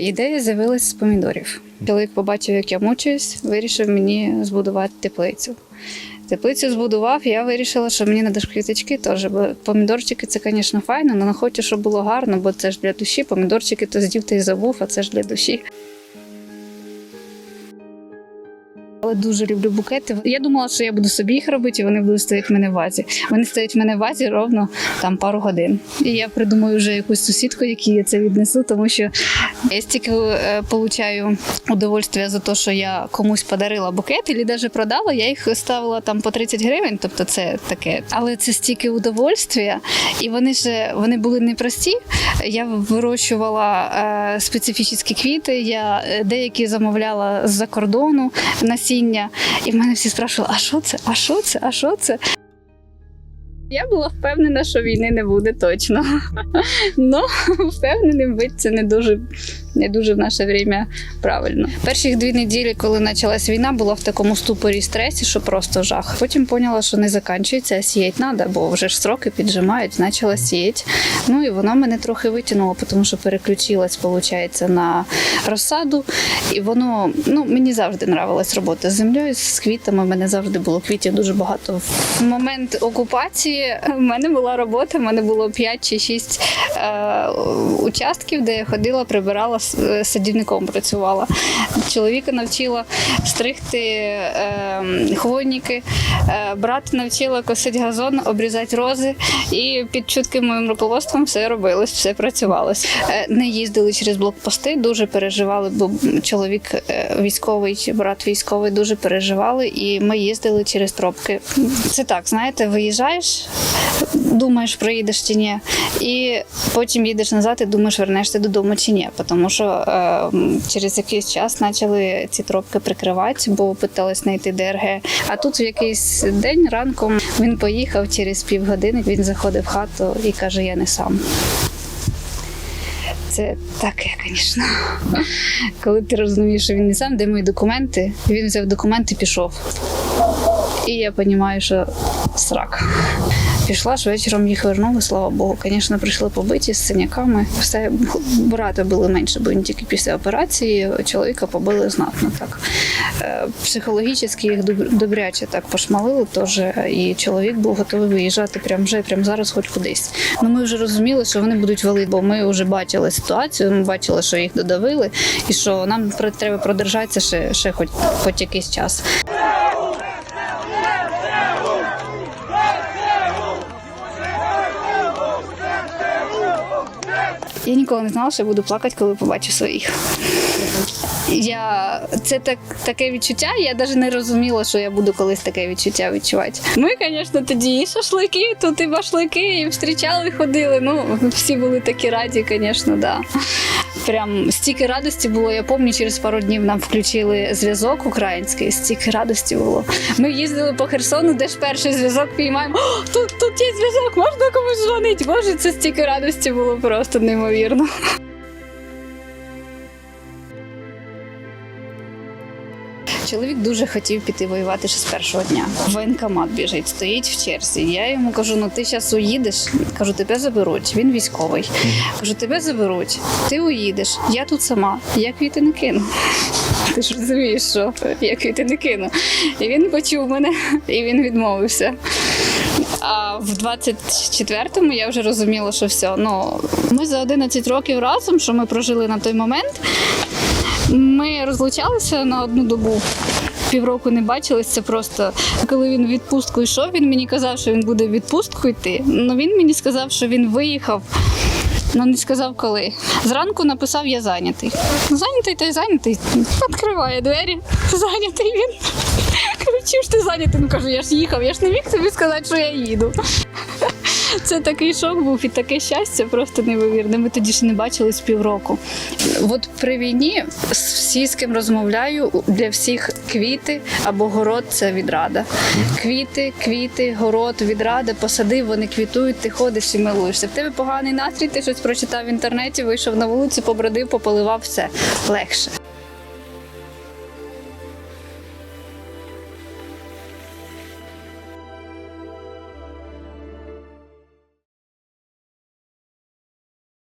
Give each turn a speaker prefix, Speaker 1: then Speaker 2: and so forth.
Speaker 1: Ідея з'явилася з помідорів. Чоловік побачив, як я мучуюсь, вирішив мені збудувати теплицю. Теплицю збудував, я вирішила, що мені треба ж квіточки теж, бо помідорчики це, звісно, файно, але не хочу, щоб було гарно, бо це ж для душі. Помідорчики то здів, ти й забув, а це ж для душі. Але дуже люблю букети. Я думала, що я буду собі їх робити, і вони будуть стояти в мене в вазі. Вони стоять в мене в вазі ровно там пару годин. І я придумаю вже якусь сусідку, якій я це віднесу, тому що я стільки е, получаю удовольствия за те, що я комусь подарила букет, і навіть продала. Я їх ставила там по 30 гривень, тобто це таке. Але це стільки удовольствия, і вони ж вони були непрості. Я вирощувала е, специфічні квіти. Я е, деякі замовляла з-за кордону насіння, і в мене всі спрашували, а що це? А що це? А що це? Я була впевнена, що війни не буде точно. Ну, впевненим бить це не дуже, не дуже в наше время правильно. Перші дві неділі, коли почалась війна, була в такому ступорі стресі, що просто жах. Потім поняла, що не закінчується, а сіяти треба, бо вже ж сроки піджимають, почала сіяти. Ну і воно мене трохи витягнуло, тому що переключилась, виходить, на розсаду. І воно ну мені завжди нравилась робота з землею, з квітами. У мене завжди було квітів дуже багато. В момент окупації в мене була робота, в мене було 5 чи 6 е, участків, де я ходила, прибирала е, садівником працювала. Чоловіка навчила стригти е, хвойники, е, брата навчила косити газон, обрізати рози. І під чутким моїм руководством все робилось, все працювалось. Е, Не їздили через блокпости, дуже переживали, бо чоловік е, військовий, брат військовий, дуже переживали, і ми їздили через тропки. Це так, знаєте, виїжджаєш, думаєш, проїдеш чи ні, і потім їдеш назад і думаєш, вернешся додому чи ні. Тому що е, через якийсь час почали ці тропки прикривати, бо питались знайти ДРГ. А тут в якийсь день ранком він поїхав через півгодини, він заходив в хату і каже: Я не сам. Це таке, звісно. Коли ти розумієш, що він не сам, де мої документи, він взяв документи і пішов. І я розумію, що срак. Пішла ж вечором їх вернули, слава Богу. Звісно, прийшли побиті з синяками. Все брата були менше, бо він тільки після операції чоловіка побили знатно так. Е, Психологічно їх добряче так пошмалили, теж і чоловік був готовий виїжджати прямо вже, прямо зараз, хоч кудись. Ну ми вже розуміли, що вони будуть валити, бо ми вже бачили ситуацію. Ми бачили, що їх додавили, і що нам треба продержатися ще, ще хоч, хоч якийсь час. Я ніколи не знала, що я буду плакати, коли побачу своїх. Я це так таке відчуття. Я навіть не розуміла, що я буду колись таке відчуття відчувати. Ми, звісно, тоді і шашлики, тут і башлики, і зустрічали, ходили. Ну всі були такі раді, звісно, да. Прям стільки радості було. Я пам'ятаю, через пару днів нам включили зв'язок український. Стільки радості було. Ми їздили по Херсону, де ж перший зв'язок піймаємо. Тут, тут є зв'язок, можна комусь дзвонити. Боже, це стільки радості було просто неймовірно. Чоловік дуже хотів піти воювати ще з першого дня. Воєнкомат біжить, стоїть в черзі. Я йому кажу: ну ти зараз уїдеш. Кажу, тебе заберуть. Він військовий. Кажу, тебе заберуть. Ти уїдеш. Я тут сама. Я квіти не кину. Ти ж розумієш, що я квіти не кину. І він почув мене, і він відмовився. А в 24-му я вже розуміла, що все. Ну ми за 11 років разом, що ми прожили на той момент. Ми розлучалися на одну добу. Півроку не бачились, це просто коли він в відпустку йшов, він мені казав, що він буде в відпустку йти. Ну він мені сказав, що він виїхав. Ну не сказав коли. Зранку написав я зайнятий. Ну, зайнятий та й зайнятий. Відкриває двері. Зайнятий він. Кажу, чим ж ти зайнятий? Ну кажу, я ж їхав, я ж не міг тобі сказати, що я їду. Це такий шок був і таке щастя, просто неймовірне. Ми тоді ще не бачились півроку. От при війні всі, з ким розмовляю, для всіх квіти або город це відрада. Квіти, квіти, город, відрада, посадив, вони квітують, ти ходиш і милуєшся. В тебе поганий настрій, ти щось прочитав в інтернеті, вийшов на вулицю, побродив, пополивав все легше.